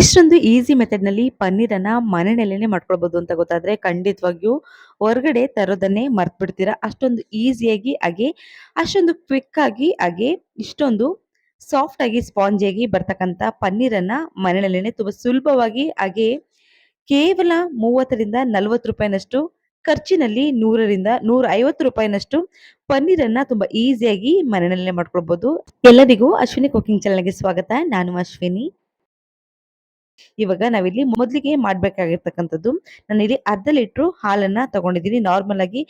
ಇಷ್ಟೊಂದು ಈಸಿ ಮೆಥಡ್ನಲ್ಲಿ ಪನ್ನೀರನ್ನ ಮನೆಯಲ್ಲೇನೆ ಮಾಡ್ಕೊಳ್ಬೋದು ಅಂತ ಗೊತ್ತಾದ್ರೆ ಖಂಡಿತವಾಗಿಯೂ ಹೊರಗಡೆ ತರೋದನ್ನೇ ಮರ್ತ್ಬಿಡ್ತೀರಾ. ಅಷ್ಟೊಂದು ಈಸಿಯಾಗಿ ಹಾಗೆ ಅಷ್ಟೊಂದು ಕ್ವಿಕ್ ಆಗಿ, ಹಾಗೆ ಇಷ್ಟೊಂದು ಸಾಫ್ಟ್ ಆಗಿ ಸ್ಪಾಂಜಿಯಾಗಿ ಬರ್ತಕ್ಕಂಥ ಪನ್ನೀರನ್ನು ಮನೆಯಲ್ಲೇನೆ ತುಂಬಾ ಸುಲಭವಾಗಿ, ಹಾಗೆ ಕೇವಲ ಮೂವತ್ತರಿಂದ ನಲವತ್ತು ರೂಪಾಯಿನಷ್ಟು, ಖರ್ಚಿನಲ್ಲಿ ನೂರರಿಂದ ನೂರ ಐವತ್ತು ರೂಪಾಯಿನಷ್ಟು ಪನ್ನೀರನ್ನ ತುಂಬಾ ಈಸಿಯಾಗಿ ಮನೆಯಲ್ಲೇ ಮಾಡ್ಕೊಳ್ಬಹುದು ಎಲ್ಲರಿಗೂ ಅಶ್ವಿನಿ ಕುಕಿಂಗ್ ಚಾನಲ್ಗೆ ಸ್ವಾಗತ. ನಾನು ಅಶ್ವಿನಿ. ಇವಾಗ ನಾವಿಲ್ಲಿ ಮೊದಲಿಗೆ ಮಾಡ್ಬೇಕಾಗಿರ್ತಕ್ಕಂಥದ್ದು ನಾನಿಲ್ಲಿ ಅರ್ಧ ಲೀಟ್ರು ಹಾಲನ್ನ ತಗೊಂಡಿದ್ದೀನಿ. ನಾರ್ಮಲ್ ಆಗಿ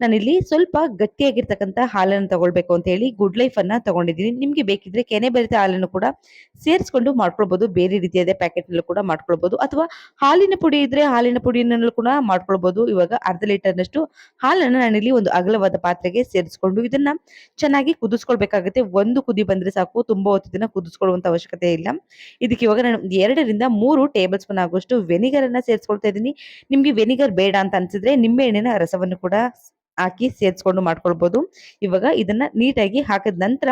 ನಾನಿಲ್ಲಿ ಸ್ವಲ್ಪ ಗಟ್ಟಿಯಾಗಿರ್ತಕ್ಕಂಥ ಹಾಲನ್ನು ತಗೊಳ್ಬೇಕು ಅಂತ ಹೇಳಿ ಗುಡ್ ಲೈಫ್ ಅನ್ನ ತಗೊಂಡಿದ್ದೀನಿ. ನಿಮ್ಗೆ ಬೇಕಿದ್ರೆ ಕೆನೆ ಬೆರೆತ ಹಾಲನ್ನು ಕೂಡ ಸೇರಿಸ್ಕೊಂಡು ಮಾಡ್ಕೊಳ್ಬಹುದು ಬೇರೆ ರೀತಿಯಾದ ಪ್ಯಾಕೆಟ್ ನಲ್ಲೂ ಕೂಡ ಮಾಡ್ಕೊಳ್ಬಹುದು ಅಥವಾ ಹಾಲಿನ ಪುಡಿ ಇದ್ರೆ ಹಾಲಿನ ಪುಡಿನಲ್ಲೂ ಕೂಡ ಮಾಡ್ಕೊಳ್ಬಹುದು ಇವಾಗ ಅರ್ಧ ಲೀಟರ್ನಷ್ಟು ಹಾಲನ್ನು ನಾನಿಲ್ಲಿ ಒಂದು ಅಗಲವಾದ ಪಾತ್ರೆಗೆ ಸೇರಿಸ್ಕೊಂಡು ಇದನ್ನ ಚೆನ್ನಾಗಿ ಕುದಿಸ್ಕೊಳ್ಬೇಕಾಗುತ್ತೆ. ಒಂದು ಕುದಿ ಬಂದ್ರೆ ಸಾಕು. ತುಂಬಾ ಹೊತ್ತು ಕುದಿಸ್ಕೊಳ್ಳುವಂತ ಅವಶ್ಯಕತೆ ಇಲ್ಲ. ಇದಕ್ಕೆ ಇವಾಗ ನಾನು ಎರಡರಿಂದ ಮೂರು ಟೇಬಲ್ ಸ್ಪೂನ್ ಆಗುವಷ್ಟು ವೆನಿಗರ್ ಅನ್ನ ಸೇರಿಸ್ಕೊಳ್ತಾ ಇದ್ದೀನಿ. ನಿಮ್ಗೆ ವೆನಿಗರ್ ಬೇಡ ಅಂತ ಅನ್ಸಿದ್ರೆ ನಿಂಬೆ ಹಣ್ಣಿನ ರಸವನ್ನು ಕೂಡ ಹಾಕಿ ಸೇರಿಸ್ಕೊಂಡು ಮಾಡ್ಕೊಳ್ಬೋದು. ಇವಾಗ ಇದನ್ನ ನೀಟಾಗಿ ಹಾಕಿದ ನಂತರ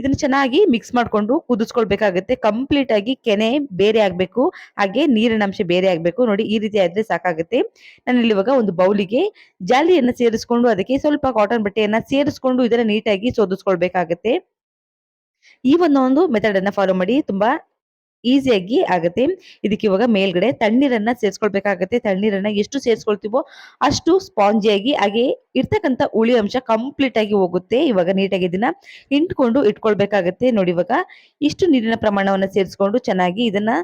ಇದನ್ನ ಚೆನ್ನಾಗಿ ಮಿಕ್ಸ್ ಮಾಡ್ಕೊಂಡು ಕುದಿಸ್ಕೊಳ್ಬೇಕಾಗುತ್ತೆ. ಕಂಪ್ಲೀಟ್ ಆಗಿ ಕೆನೆ ಬೇರೆ ಆಗಬೇಕು. ಹಾಗೆ ನೀರಿನ ಅಂಶ ಬೇರೆ ಆಗಬೇಕು. ನೋಡಿ ಈ ರೀತಿ ಆದ್ರೆ ಸಾಕಾಗುತ್ತೆ. ನಾನು ಇವಾಗ ಒಂದು ಬೌಲಿಗೆ ಜಾಲಿಯನ್ನ ಸೇರಿಸ್ಕೊಂಡು ಅದಕ್ಕೆ ಸ್ವಲ್ಪ ಕಾಟನ್ ಬಟ್ಟೆಯನ್ನ ಸೇರಿಸ್ಕೊಂಡು ಇದನ್ನ ನೀಟಾಗಿ ಸೋದಿಸ್ಕೊಳ್ಬೇಕಾಗತ್ತೆ. ಈ ಒಂದು ಮೆಥಡ್ ಅನ್ನ ಫಾಲೋ ಮಾಡಿ ತುಂಬಾ ಈಸಿಯಾಗಿ ಆಗುತ್ತೆ. ಇದಕ್ಕೆ ಇವಾಗ ಮೇಲ್ಗಡೆ ತಣ್ಣೀರನ್ನ ಸೇರಿಸ್ಕೊಳ್ಬೇಕಾಗತ್ತೆ. ತಣ್ಣೀರನ್ನ ಎಷ್ಟು ಸೇರಿಸ್ಕೊಳ್ತೀವೋ ಅಷ್ಟು ಸ್ಪಾಂಜಿಯಾಗಿ, ಹಾಗೆ ಇರ್ತಕ್ಕಂಥ ಉಳಿ ಅಂಶ ಕಂಪ್ಲೀಟ್ ಆಗಿ ಹೋಗುತ್ತೆ. ಇವಾಗ ನೀಟಾಗಿ ಇದನ್ನ ಹಿಂಡ್ಕೊಂಡು ಇಟ್ಕೊಳ್ಬೇಕಾಗತ್ತೆ. ನೋಡಿ ಇವಾಗ ಇಷ್ಟು ನೀರಿನ ಪ್ರಮಾಣವನ್ನ ಸೇರಿಸ್ಕೊಂಡು ಚೆನ್ನಾಗಿ ಇದನ್ನ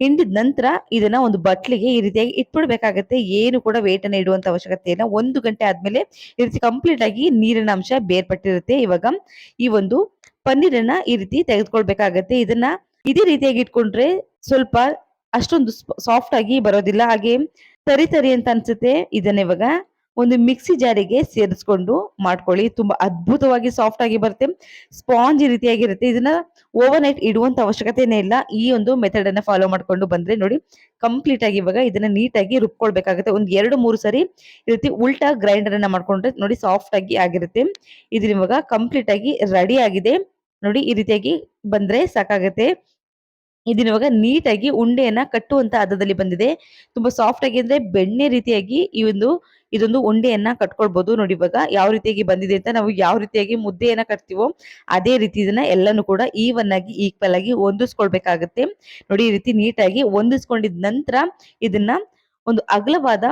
ಹಿಂಡಿದ ನಂತರ ಇದನ್ನ ಒಂದು ಬಟ್ಲಿಗೆ ಈ ರೀತಿಯಾಗಿ ಇಟ್ಬಿಡ್ಬೇಕಾಗತ್ತೆ. ಏನು ಕೂಡ ವೇಟ್ ಅನ್ನ ಇಡುವಂತ ಅವಶ್ಯಕತೆ ಇಲ್ಲ. ಒಂದು ಗಂಟೆ ಆದ್ಮೇಲೆ ಈ ರೀತಿ ಕಂಪ್ಲೀಟ್ ಆಗಿ ನೀರಿನ ಅಂಶ ಬೇರ್ಪಟ್ಟಿರುತ್ತೆ. ಇವಾಗ ಈ ಒಂದು ಪನ್ನೀರನ್ನ ಈ ರೀತಿ ತೆಗೆದುಕೊಳ್ಬೇಕಾಗತ್ತೆ. ಇದನ್ನ ಇದೇ ರೀತಿಯಾಗಿ ಇಟ್ಕೊಂಡ್ರೆ ಸ್ವಲ್ಪ ಅಷ್ಟೊಂದು ಸಾಫ್ಟ್ ಆಗಿ ಬರೋದಿಲ್ಲ. ಹಾಗೆ ತರಿ ತರಿ ಅಂತ ಅನ್ಸುತ್ತೆ ಇದನ್ನ ಇವಾಗ. ಒಂದು ಮಿಕ್ಸಿ ಜಾರಿಗೆ ಸೇರಿಸ್ಕೊಂಡು ಮಾಡ್ಕೊಳ್ಳಿ. ತುಂಬಾ ಅದ್ಭುತವಾಗಿ ಸಾಫ್ಟ್ ಆಗಿ ಬರುತ್ತೆ. ಸ್ಪಾಂಜ್ ರೀತಿಯಾಗಿರುತ್ತೆ. ಇದನ್ನ ಓವರ್ ನೈಟ್ ಇಡುವಂತ ಅವಶ್ಯಕತೆನೇ ಇಲ್ಲ. ಈ ಒಂದು ಮೆಥಡ್ ಅನ್ನ ಫಾಲೋ ಮಾಡ್ಕೊಂಡು ಬಂದ್ರೆ ನೋಡಿ ಕಂಪ್ಲೀಟ್ ಆಗಿ ಇವಾಗ ಇದನ್ನ ನೀಟಾಗಿ ರುಬ್ಕೊಳ್ಬೇಕಾಗುತ್ತೆ. ಒಂದ್ ಎರಡು, ಮೂರು ಸರಿ ಈ ರೀತಿ ಉಲ್ಟಾ ಗ್ರೈಂಡರ್ ಅನ್ನ ಮಾಡ್ಕೊಂಡ್ರೆ ನೋಡಿ ಸಾಫ್ಟ್ ಆಗಿ ಆಗಿರುತ್ತೆ. ಇದನ್ನ ಇವಾಗ ಕಂಪ್ಲೀಟ್ ಆಗಿ ರೆಡಿ ಆಗಿದೆ. ನೋಡಿ ಈ ರೀತಿಯಾಗಿ ಬಂದ್ರೆ ಸಾಕಾಗತ್ತೆ. ಇವಾಗ ನೀಟಾಗಿ ಉಂಡೆಯನ್ನ ಕಟ್ಟುವಂತ ಹದದಲ್ಲಿ ಬಂದಿದೆ. ತುಂಬಾ ಸಾಫ್ಟ್ ಆಗಿ ಅಂದ್ರೆ ಬೆಣ್ಣೆ ರೀತಿಯಾಗಿ ಈ ಒಂದು, ಇದೊಂದು ಉಂಡೆಯನ್ನ ಕಟ್ಕೊಳ್ಬಹುದು ನೋಡಿ ಇವಾಗ ಯಾವ ರೀತಿಯಾಗಿ ಬಂದಿದೆ ಅಂತ ನಾವು ಯಾವ ರೀತಿಯಾಗಿ ಮುದ್ದೆಯನ್ನ ಕಟ್ತೀವೋ ಅದೇ ರೀತಿ ಇದನ್ನ ಎಲ್ಲಾನು ಕೂಡ ಈವನ್ ಆಗಿ ಈಕ್ವಲ್ ಆಗಿ ಹೊಂದಿಸ್ಕೊಳ್ಬೇಕಾಗತ್ತೆ. ನೋಡಿ ಈ ರೀತಿ ನೀಟಾಗಿ ಹೊಂದಿಸ್ಕೊಂಡಿದ ನಂತರ ಇದನ್ನ ಒಂದು ಅಗಲವಾದ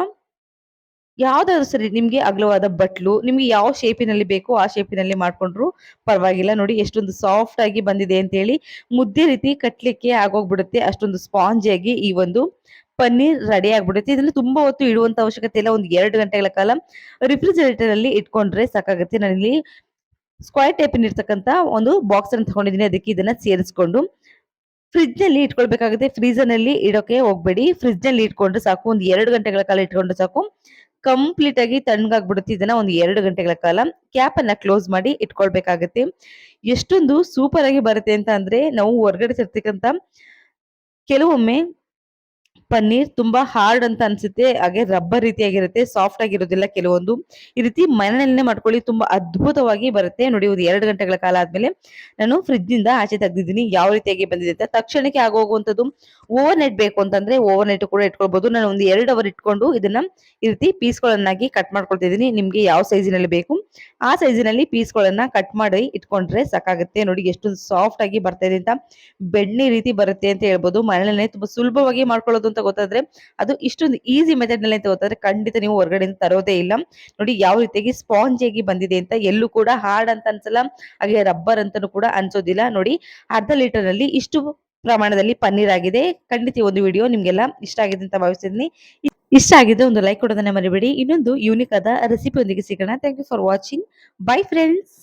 ಯಾವ್ದಾದ್ರು ಸರಿ ನಿಮ್ಗೆ ಅಗಲವಾದ ಬಟ್ಲು, ನಿಮ್ಗೆ ಯಾವ ಶೇಪಿನಲ್ಲಿ ಬೇಕೋ ಆ ಶೇಪಿನಲ್ಲಿ ಮಾಡ್ಕೊಂಡ್ರು ಪರವಾಗಿಲ್ಲ. ನೋಡಿ ಎಷ್ಟೊಂದು ಸಾಫ್ಟ್ ಆಗಿ ಬಂದಿದೆ ಅಂತ ಹೇಳಿ ಮುದ್ದೆ ರೀತಿ ಕಟ್ಲಿಕ್ಕೆ ಆಗೋಗ್ಬಿಡುತ್ತೆ. ಅಷ್ಟೊಂದು ಸ್ಪಾಂಜಿಯಾಗಿ ಈ ಒಂದು ಪನ್ನೀರ್ ರೆಡಿ ಆಗ್ಬಿಡುತ್ತೆ. ಇದನ್ನ ತುಂಬಾ ಹೊತ್ತು ಇಡುವಂತ ಅವಶ್ಯಕತೆ ಇಲ್ಲ. ಒಂದು ಎರಡು ಗಂಟೆಗಳ ಕಾಲ ರಿಫ್ರಿಜರೇಟರ್ ಅಲ್ಲಿ ಇಟ್ಕೊಂಡ್ರೆ ಸಾಕಾಗುತ್ತೆ. ನಾನಿಲ್ಲಿ ಸ್ಕ್ವೈರ್ ಟೈಪ್ ಇರ್ತಕ್ಕಂತ ಒಂದು ಬಾಕ್ಸ್ ಅನ್ನು ತಗೊಂಡಿದ್ದೀನಿ. ಅದಕ್ಕೆ ಇದನ್ನ ಸೇರಿಸ್ಕೊಂಡು ಫ್ರಿಜ್ನಲ್ಲಿ ಇಟ್ಕೊಳ್ಬೇಕಾಗುತ್ತೆ. ಫ್ರೀಸರ್ನಲ್ಲಿ ಇಡೋಕೆ ಹೋಗ್ಬೇಡಿ. ಫ್ರಿಜ್ನಲ್ಲಿ ಇಟ್ಕೊಂಡ್ರೆ ಸಾಕು. ಒಂದು ಎರಡು ಗಂಟೆಗಳ ಕಾಲ ಇಟ್ಕೊಂಡ್ರೆ ಸಾಕು. ಕಂಪ್ಲೀಟ್ ಆಗಿ ತಣ್ಣಗಾಗ್ಬಿಡುತ್ತೆ ಇದನ್ನ ಒಂದು ಎರಡು ಗಂಟೆಗಳ ಕಾಲ. ಕ್ಯಾಪ್ ಅನ್ನ ಕ್ಲೋಸ್ ಮಾಡಿ ಇಟ್ಕೊಳ್ಬೇಕಾಗುತ್ತೆ. ಎಷ್ಟೊಂದು ಸೂಪರ್ ಆಗಿ ಬರುತ್ತೆ ಅಂತ ಅಂದ್ರೆ ನಾವು ಹೊರಗಡೆ ತರ್ತಕ್ಕಂತ ಕೆಲವೊಮ್ಮೆ ಪನ್ನೀರ್ ತುಂಬಾ ಹಾರ್ಡ್ ಅಂತ ಅನ್ಸುತ್ತೆ. ಹಾಗೆ ರಬ್ಬರ್ ರೀತಿಯಾಗಿರುತ್ತೆ ಸಾಫ್ಟ್ ಆಗಿರೋದಿಲ್ಲ ಕೆಲವೊಂದು. ಈ ರೀತಿ ಮನೆಯಲ್ಲೇ ಮಾಡ್ಕೊಳ್ಳಿ, ತುಂಬಾ ಅದ್ಭುತವಾಗಿ ಬರುತ್ತೆ. ನೋಡಿ, ಒಂದು ಎರಡು ಗಂಟೆಗಳ ಕಾಲ ಆದ್ಮೇಲೆ ನಾನು ಫ್ರಿಜ್ನಿಂದ ಆಚೆ ತೆಗ್ದಿದ್ದೀನಿ. ಯಾವ ರೀತಿಯಾಗಿ ಬಂದಿದೆ ಅಂತ. ತಕ್ಷಣಕ್ಕೆ ಆಗೋಗುವಂಥದ್ದು ಓವರ್ ನೈಟ್ ಬೇಕು ಅಂತಂದ್ರೆ ಓವರ್ ನೈಟ್ ಕೂಡ ಇಟ್ಕೊಳ್ಬಹುದು ನಾನು ಒಂದು ಎರಡು ಅವರ್ ಇಟ್ಕೊಂಡು ಇದನ್ನ ಈ ರೀತಿ ಪೀಸ್ಗಳನ್ನಾಗಿ ಕಟ್ ಮಾಡ್ಕೊಳ್ತಿದ್ದೀನಿ ನಿಮ್ಗೆ ಯಾವ ಸೈಜಿನಲ್ಲಿ ಬೇಕು. ಆ ಸೈಜಿನಲ್ಲಿ ಪೀಸ್ಗಳನ್ನ ಕಟ್ ಮಾಡಿ ಇಟ್ಕೊಂಡ್ರೆ ಸಾಕಾಗುತ್ತೆ. ನೋಡಿ ಎಷ್ಟೊಂದು ಸಾಫ್ಟ್ ಆಗಿ ಬರ್ತಾ ಇದೆ ಅಂತ. ಬೆಣ್ಣೆ ರೀತಿ ಬರುತ್ತೆ ಅಂತ ಹೇಳ್ಬೋದು. ಮನೆಯಲ್ಲೇ ತುಂಬಾ ಸುಲಭವಾಗಿ ಮಾಡ್ಕೊಳ್ಳೋದು ಅಂತ ಗೊತ್ತಾದ್ರೆ ಅದು ಇಷ್ಟೊಂದು ಈಸಿ ಮೆಥಡ್ನಲ್ಲಿ ಅಂತ ಗೊತ್ತಾದ್ರೆ ಖಂಡಿತ ನೀವು ಹೊರಗಡೆಯಿಂದ ತರೋದೇ ಇಲ್ಲ. ನೋಡಿ ಯಾವ ರೀತಿಯಾಗಿ ಸ್ಪಾಂಜ್ ಆಗಿ ಬಂದಿದೆ ಅಂತ ಎಲ್ಲೂ ಕೂಡ ಹಾರ್ಡ್ ಅಂತ ಅನ್ಸಲ್ಲ. ಹಾಗೆ ರಬ್ಬರ್ ಅಂತಾನು ಕೂಡ ಅನ್ಸೋದಿಲ್ಲ. ನೋಡಿ ಅರ್ಧ ಲೀಟರ್ ಅಲ್ಲಿ ಇಷ್ಟು ಪ್ರಮಾಣದಲ್ಲಿ ಪನ್ನೀರ್ ಆಗಿದೆ. ಖಂಡಿತ ಒಂದು ವಿಡಿಯೋ ನಿಮ್ಗೆಲ್ಲ ಇಷ್ಟ ಆಗಿದೆ ಅಂತ ಭಾವಿಸಿದ್ನಿ ಇಷ್ಟ ಆಗಿದೆ ಒಂದು ಲೈಕ್ ಕೊಡೋದನ್ನ ಮರಿಬೇಡಿ. ಇನ್ನೊಂದು ಯೂನಿಕ್ ಆದ ರೆಸಿಪಿ ಒಂದಿಗೆ ಸಿಗೋಣ. Thank you for watching bye friends